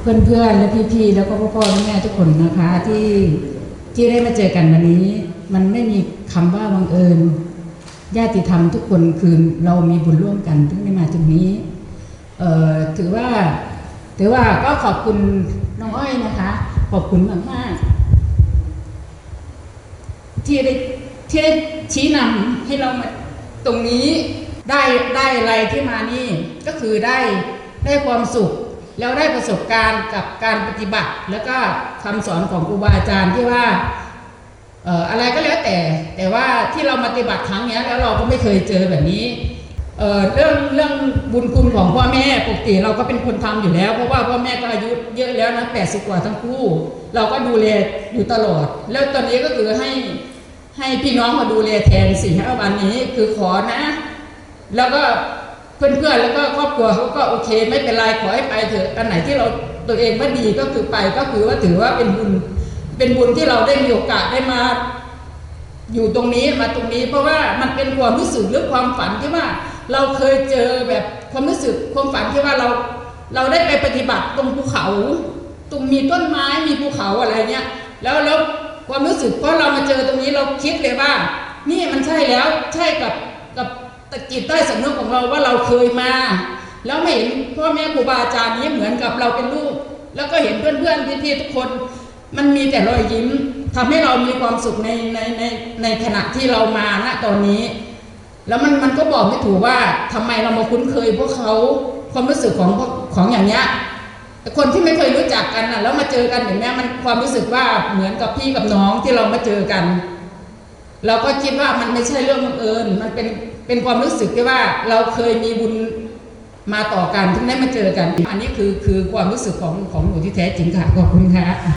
เพื่อนๆและพี่ๆแล้วก็พ่อๆแม่ทุกคนนะคะที่ที่ได้มาเจอกันวันนี้ มันไม่มีคำว่าบังเอิญญาติธรรมทุกคนคือเรามีบุญร่วมกันถึงได้มาตรงนี้เอ่อถือว่าถือว่าก็ขอบคุณน้องอ้อยนะคะ ขอบคุณมากมากๆที่ได้ที่ได้ชี้นำให้เรามาตรงนี้ได้ได้อะไรที่มานี่ก็คือได้ได้ความสุข แล้วได้ประสบการณ์กับการปฏิบัติ แล้วก็คำสอนของครูบาอาจารย์ที่ว่าเอ่ออะไรก็แล้วแต่ แต่ว่าที่เราปฏิบัติครั้งนี้แล้วเราก็ไม่เคยเจอแบบนี้เอ่อเรื่องเรื่องบุญคุณของพ่อแม่ปกติเราก็เป็นคนทำอยู่แล้ว เพราะว่าพ่อแม่ก็อายุเยอะแล้วนะแปดสิบกว่าทั้งคู่ เราก็ดูแลอยู่ตลอด แล้วตอนนี้ก็คือให้ให้พี่น้องมาดูแลแทนสี่ห้าวันนี้คือขอนะ แล้วก็ เพื่อนๆแล้วก็ครอบครัวเขาก็โอเค ไม่เป็นไรขอให้ไปเถอะอันไหนที่เราตัวเองว่าดีก็คือไปก็คือว่าถือว่าเป็นบุญเป็นบุญที่เราได้มีโอกาสได้มาอยู่ตรงนี้มาตรงนี้ เพราะว่ามันเป็นความรู้สึกหรือความฝันที่ว่าเราเคยเจอแบบความรู้สึกความฝันที่ว่าเราเราได้ไปปฏิบัติตรงภูเขา ตรงมีต้นไม้มีภูเขาอะไรเนี้ยแล้วแล้วความรู้สึกเพราะเรามาเจอตรงนี้เราคิดเลยว่า นี่มันใช่แล้วใช่กับกับ จิตใต้สำนึกของเราว่าเราเคยมา แล้วไม่เห็นพ่อแม่ครูบาอาจารย์นี้เหมือนกับเราเป็นลูก แล้วก็เห็นเพื่อนๆพี่ๆทุกคน มันมีแต่รอยยิ้มทำให้เรามีความสุขในในในในขณะที่เรามาณตอนนี้ แล้วมันมันก็บอกไม่ถูกว่าทำไมเรามาคุ้นเคยพวกเขาความรู้สึกของของอย่างเนี้ยคนที่ไม่เคยรู้จักกันน่ะแล้วมาเจอกันอย่างเนี้ยมันความรู้สึกว่าเหมือนกับพี่กับน้องที่เรามาเจอกัน เราก็คิดว่ามันไม่ใช่เรื่องบังเอิญมันเป็น เป็นความรู้สึกที่ว่าเราเคยมีบุญมาต่อกันถึงได้มาเจอกัน อันนี้คือคือความรู้สึกของของหนูที่แท้จริงค่ะขอบคุณค่ะ